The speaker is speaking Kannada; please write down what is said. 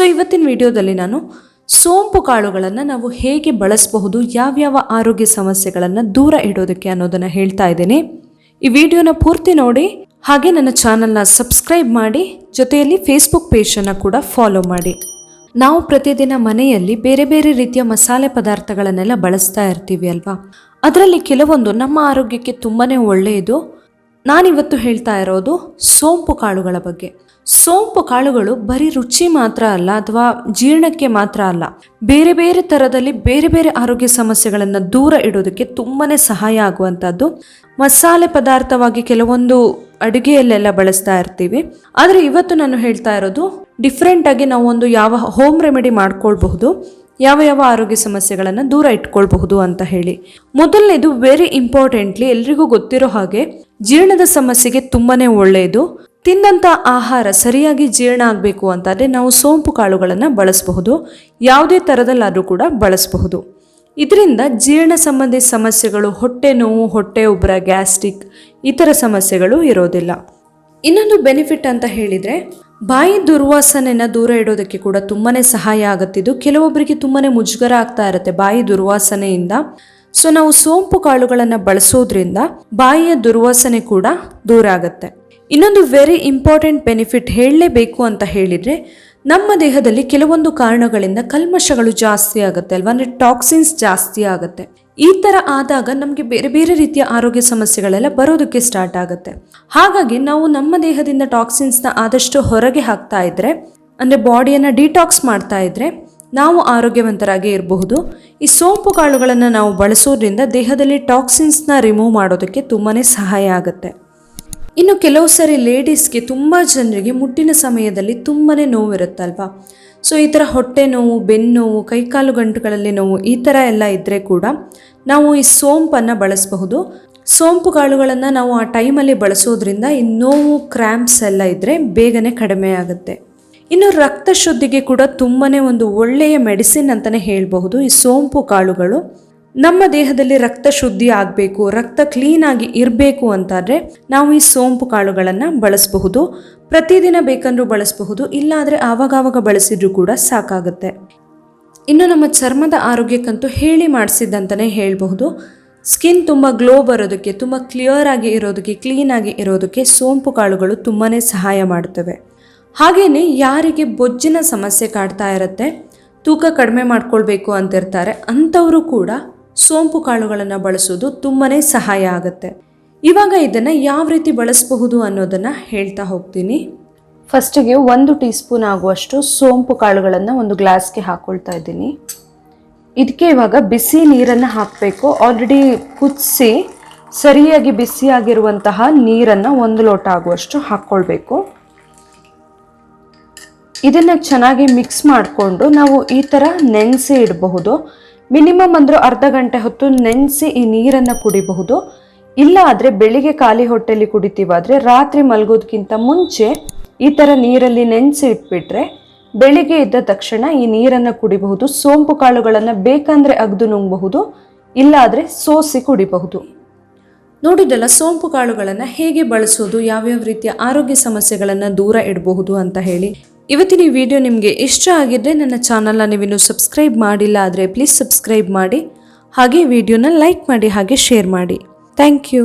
ಸೊ ಇವತ್ತಿನ ವಿಡಿಯೋದಲ್ಲಿ ನಾನು ಸೋಂಪು ಕಾಳುಗಳನ್ನು ನಾವು ಹೇಗೆ ಬಳಸಬಹುದು, ಯಾವ್ಯಾವ ಆರೋಗ್ಯ ಸಮಸ್ಯೆಗಳನ್ನು ದೂರ ಇಡೋದಕ್ಕೆ ಅನ್ನೋದನ್ನು ಹೇಳ್ತಾ ಇದ್ದೀನಿ. ಈ ವಿಡಿಯೋನ ಪೂರ್ತಿ ನೋಡಿ, ಹಾಗೆ ನನ್ನ ಚಾನಲ್ನ ಸಬ್ಸ್ಕ್ರೈಬ್ ಮಾಡಿ, ಜೊತೆಯಲ್ಲಿ ಫೇಸ್ಬುಕ್ ಪೇಜನ್ನು ಕೂಡ ಫಾಲೋ ಮಾಡಿ. ನಾವು ಪ್ರತಿದಿನ ಮನೆಯಲ್ಲಿ ಬೇರೆ ಬೇರೆ ರೀತಿಯ ಮಸಾಲೆ ಪದಾರ್ಥಗಳನ್ನೆಲ್ಲ ಬಳಸ್ತಾ ಇರ್ತೀವಿ ಅಲ್ವಾ? ಅದರಲ್ಲಿ ಕೆಲವೊಂದು ನಮ್ಮ ಆರೋಗ್ಯಕ್ಕೆ ತುಂಬಾ ಒಳ್ಳೆಯದು. ನಾನಿವತ್ತು ಹೇಳ್ತಾ ಇರೋದು ಸೋಂಪು ಕಾಳುಗಳ ಬಗ್ಗೆ. ಸೋಂಪು ಕಾಳುಗಳು ಬರೀ ರುಚಿ ಮಾತ್ರ ಅಲ್ಲ ಅಥವಾ ಜೀರ್ಣಕ್ಕೆ ಮಾತ್ರ ಅಲ್ಲ, ಬೇರೆ ಬೇರೆ ಥರದಲ್ಲಿ ಬೇರೆ ಬೇರೆ ಆರೋಗ್ಯ ಸಮಸ್ಯೆಗಳನ್ನು ದೂರ ಇಡೋದಕ್ಕೆ ತುಂಬಾನೇ ಸಹಾಯ ಆಗುವಂಥದ್ದು. ಮಸಾಲೆ ಪದಾರ್ಥವಾಗಿ ಕೆಲವೊಂದು ಅಡುಗೆಯಲ್ಲೆಲ್ಲ ಬಳಸ್ತಾ ಇರ್ತೀವಿ. ಆದರೆ ಇವತ್ತು ನಾನು ಹೇಳ್ತಾ ಇರೋದು ಡಿಫ್ರೆಂಟ್ ಆಗಿ ನಾವು ಒಂದು ಯಾವ ಹೋಮ್ ರೆಮಿಡಿ ಮಾಡ್ಕೊಳ್ಬಹುದು, ಯಾವ ಯಾವ ಆರೋಗ್ಯ ಸಮಸ್ಯೆಗಳನ್ನು ದೂರ ಇಟ್ಕೊಳ್ಬಹುದು ಅಂತ ಹೇಳಿ. ಮೊದಲನೇದು ವೆರಿ ಇಂಪಾರ್ಟೆಂಟ್ಲಿ ಎಲ್ರಿಗೂ ಗೊತ್ತಿರೋ ಹಾಗೆ ಜೀರ್ಣದ ಸಮಸ್ಯೆಗೆ ತುಂಬಾನೇ ಒಳ್ಳೆಯದು ತಿಂದಂಥ ಆಹಾರ ಸರಿಯಾಗಿ ಜೀರ್ಣ ಆಗಬೇಕು ಅಂತಂದರೆ ನಾವು ಸೋಂಪು ಕಾಳುಗಳನ್ನು ಬಳಸಬಹುದು. ಯಾವುದೇ ಥರದಲ್ಲಾದರೂ ಕೂಡ ಬಳಸಬಹುದು. ಇದರಿಂದ ಜೀರ್ಣ ಸಂಬಂಧಿ ಸಮಸ್ಯೆಗಳು, ಹೊಟ್ಟೆ ನೋವು, ಹೊಟ್ಟೆ ಉಬ್ಬರ ಗ್ಯಾಸ್ಟ್ರಿಕ್ ಥರ ಸಮಸ್ಯೆಗಳು ಇರೋದಿಲ್ಲ. ಇನ್ನೊಂದು ಬೆನಿಫಿಟ್ ಅಂತ ಹೇಳಿದರೆ, ಬಾಯಿ ದುರ್ವಾಸನೆನ ದೂರ ಇಡೋದಕ್ಕೆ ಕೂಡ ತುಂಬಾ ಸಹಾಯ ಆಗುತ್ತಿದ್ದು ಕೆಲವೊಬ್ಬರಿಗೆ ತುಂಬಾ ಮುಜುಗರ ಆಗ್ತಾ ಇರುತ್ತೆ ಬಾಯಿ ದುರ್ವಾಸನೆಯಿಂದ. ಸೊ ನಾವು ಸೋಂಪು ಕಾಳುಗಳನ್ನು ಬಳಸೋದ್ರಿಂದ ಬಾಯಿಯ ದುರ್ವಾಸನೆ ಕೂಡ ದೂರ ಆಗುತ್ತೆ. ಇನ್ನೊಂದು ವೆರಿ ಇಂಪಾರ್ಟೆಂಟ್ ಬೆನಿಫಿಟ್ ಹೇಳಲೇಬೇಕು ಅಂತ ಹೇಳಿದರೆ, ನಮ್ಮ ದೇಹದಲ್ಲಿ ಕೆಲವೊಂದು ಕಾರಣಗಳಿಂದ ಕಲ್ಮಶಗಳು ಜಾಸ್ತಿ ಆಗುತ್ತೆ ಅಲ್ವಾ? ಅಂದರೆ ಟಾಕ್ಸಿನ್ಸ್ ಜಾಸ್ತಿ ಆಗುತ್ತೆ. ಈ ಥರ ಆದಾಗ ನಮಗೆ ಬೇರೆ ಬೇರೆ ರೀತಿಯ ಆರೋಗ್ಯ ಸಮಸ್ಯೆಗಳೆಲ್ಲ ಬರೋದಕ್ಕೆ ಸ್ಟಾರ್ಟ್ ಆಗುತ್ತೆ. ಹಾಗಾಗಿ ನಾವು ನಮ್ಮ ದೇಹದಿಂದ ಟಾಕ್ಸಿನ್ಸ್ನ ಆದಷ್ಟು ಹೊರಗೆ ಹಾಕ್ತಾ ಇದ್ದರೆ ಅಂದರೆ ಬಾಡಿಯನ್ನು ಡಿಟಾಕ್ಸ್ ಮಾಡ್ತಾ ಇದ್ದರೆ ನಾವು ಆರೋಗ್ಯವಂತರಾಗಿ ಇರಬಹುದು. ಈ ಸೋಂಪು ಕಾಳುಗಳನ್ನು ನಾವು ಬಳಸೋದ್ರಿಂದ ದೇಹದಲ್ಲಿ ಟಾಕ್ಸಿನ್ಸ್ನ ರಿಮೂವ್ ಮಾಡೋದಕ್ಕೆ ತುಂಬಾ ಸಹಾಯ ಆಗುತ್ತೆ. ಇನ್ನು ಕೆಲವು ಸಾರಿ ಲೇಡೀಸ್ಗೆ ತುಂಬ ಜನರಿಗೆ ಮುಟ್ಟಿನ ಸಮಯದಲ್ಲಿ ತುಂಬಾ ನೋವಿರುತ್ತಲ್ವಾ? ಸೊ ಈ ಥರ ಹೊಟ್ಟೆ ನೋವು, ಬೆನ್ನು ನೋವು, ಕೈಕಾಲು ಗಂಟುಗಳಲ್ಲಿ ನೋವು ಈ ಥರ ಎಲ್ಲ ಇದ್ದರೆ ಕೂಡ ನಾವು ಈ ಸೋಂಪನ್ನು ಬಳಸಬಹುದು. ಸೋಂಪು ಕಾಳುಗಳನ್ನು ನಾವು ಆ ಟೈಮಲ್ಲಿ ಬಳಸೋದ್ರಿಂದ ಈ ನೋವು ಕ್ರ್ಯಾಂಪ್ಸ್ ಎಲ್ಲ ಇದ್ದರೆ ಬೇಗನೆ ಕಡಿಮೆ ಆಗುತ್ತೆ. ಇನ್ನು ರಕ್ತ ಶುದ್ಧಿಗೆ ಕೂಡ ತುಂಬಾ ಒಂದು ಒಳ್ಳೆಯ ಮೆಡಿಸಿನ್ ಅಂತಲೇ ಹೇಳಬಹುದು. ಈ ಸೋಂಪು ಕಾಳುಗಳು ನಮ್ಮ ದೇಹದಲ್ಲಿ ರಕ್ತ ಶುದ್ಧಿ ಆಗಬೇಕು, ರಕ್ತ ಕ್ಲೀನ್ ಆಗಿ ಇರಬೇಕು ಅಂತಾದರೆ ನಾವು ಈ ಸೋಂಪು ಕಾಳುಗಳನ್ನು ಬಳಸಬಹುದು. ಪ್ರತಿದಿನ ಬೇಕಂದ್ರೂ ಬಳಸಬಹುದು, ಇಲ್ಲಾದರೆ ಆವಾಗಾವಾಗ ಬಳಸಿದ್ರೂ ಕೂಡ ಸಾಕಾಗುತ್ತೆ. ಇನ್ನು ನಮ್ಮ ಚರ್ಮದ ಆರೋಗ್ಯಕ್ಕಂತೂ ಹೇಳಿ ಮಾಡಿಸಿದ್ದಂತಲೇ ಹೇಳಬಹುದು ಸ್ಕಿನ್ ತುಂಬ ಗ್ಲೋ ಬರೋದಕ್ಕೆ, ತುಂಬ ಕ್ಲಿಯರ್ ಆಗಿ ಇರೋದಕ್ಕೆ ಕ್ಲೀನ್ ಆಗಿ ಇರೋದಕ್ಕೆ ಸೋಂಪು ಕಾಳುಗಳು ತುಂಬಾ ಸಹಾಯ ಮಾಡುತ್ತವೆ ಹಾಗೆಯೇ ಯಾರಿಗೆ ಬೊಜ್ಜಿನ ಸಮಸ್ಯೆ ಕಾಡ್ತಾ ಇರುತ್ತೆ, ತೂಕ ಕಡಿಮೆ ಮಾಡ್ಕೊಳ್ಬೇಕು ಅಂತಿರ್ತಾರೆ, ಅಂಥವರು ಕೂಡ ಸೋಂಪು ಕಾಳುಗಳನ್ನು ಬಳಸೋದು ತುಂಬಾ ಸಹಾಯ ಆಗುತ್ತೆ. ಇವಾಗ ಇದನ್ನು ಯಾವ ರೀತಿ ಬಳಸಬಹುದು ಅನ್ನೋದನ್ನು ಹೇಳ್ತಾ ಹೋಗ್ತೀನಿ. ಫಸ್ಟಿಗೆ ಒಂದು ಟೀ ಸ್ಪೂನ್ ಆಗುವಷ್ಟು ಸೋಂಪು ಕಾಳುಗಳನ್ನು ಒಂದು ಗ್ಲಾಸ್ಗೆ ಹಾಕ್ಕೊಳ್ತಾ ಇದ್ದೀನಿ. ಇದಕ್ಕೆ ಇವಾಗ ಬಿಸಿ ನೀರನ್ನು ಹಾಕಬೇಕು. ಆಲ್ರೆಡಿ ಕುದಿಸಿ ಸರಿಯಾಗಿ ಬಿಸಿಯಾಗಿರುವಂತಹ ನೀರನ್ನು ಒಂದು ಲೋಟ ಆಗುವಷ್ಟು ಹಾಕ್ಕೊಳ್ಬೇಕು ಇದನ್ನು ಚೆನ್ನಾಗಿ ಮಿಕ್ಸ್ ಮಾಡಿಕೊಂಡು ನಾವು ಈ ಥರ ನೆನೆಸಿ ಇಡಬಹುದು. ಮಿನಿಮಮ್ ಅಂದರೂ ಅರ್ಧ ಗಂಟೆ ಹೊತ್ತು ನೆನೆಸಿ ಈ ನೀರನ್ನು ಕುಡಿಬಹುದು. ಇಲ್ಲ ಆದರೆ ಬೆಳಿಗ್ಗೆ ಖಾಲಿ ಹೊಟ್ಟೆಲಿ ಕುಡಿತೀವಾದರೆ ರಾತ್ರಿ ಮಲಗೋದಕ್ಕಿಂತ ಮುಂಚೆ ಈ ಥರ ನೀರಲ್ಲಿ ನೆನೆಸಿ ಇಟ್ಬಿಟ್ರೆ ಬೆಳಿಗ್ಗೆ ಇದ್ದ ತಕ್ಷಣ ಈ ನೀರನ್ನು ಕುಡಿಬಹುದು. ಸೋಂಪು ಕಾಳುಗಳನ್ನು ಬೇಕಂದರೆ ಅಗ್ದು ನುಂಗಬಹುದು. ಇಲ್ಲಾದರೆ ಸೋಸಿ ಕುಡಿಬಹುದು. ನೋಡಿದಲ್ಲ ಸೋಂಪು ಕಾಳುಗಳನ್ನು ಹೇಗೆ ಬಳಸೋದು, ಯಾವ್ಯಾವ ರೀತಿಯ ಆರೋಗ್ಯ ಸಮಸ್ಯೆಗಳನ್ನು ದೂರ ಇಡಬಹುದು ಅಂತ ಹೇಳಿ. ಇವತ್ತಿನ ಈ ವಿಡಿಯೋ ನಿಮಗೆ ಇಷ್ಟ ಆಗಿದ್ದರೆ ನನ್ನ ಚಾನಲ್ನ ನೀವಿನ್ನು ಸಬ್ಸ್ಕ್ರೈಬ್ ಮಾಡಿಲ್ಲ ಆದರೆ ಪ್ಲೀಸ್ ಸಬ್ಸ್ಕ್ರೈಬ್ ಮಾಡಿ, ಹಾಗೆ ವಿಡಿಯೋನ ಲೈಕ್ ಮಾಡಿ, ಹಾಗೆ ಶೇರ್ ಮಾಡಿ. Thank you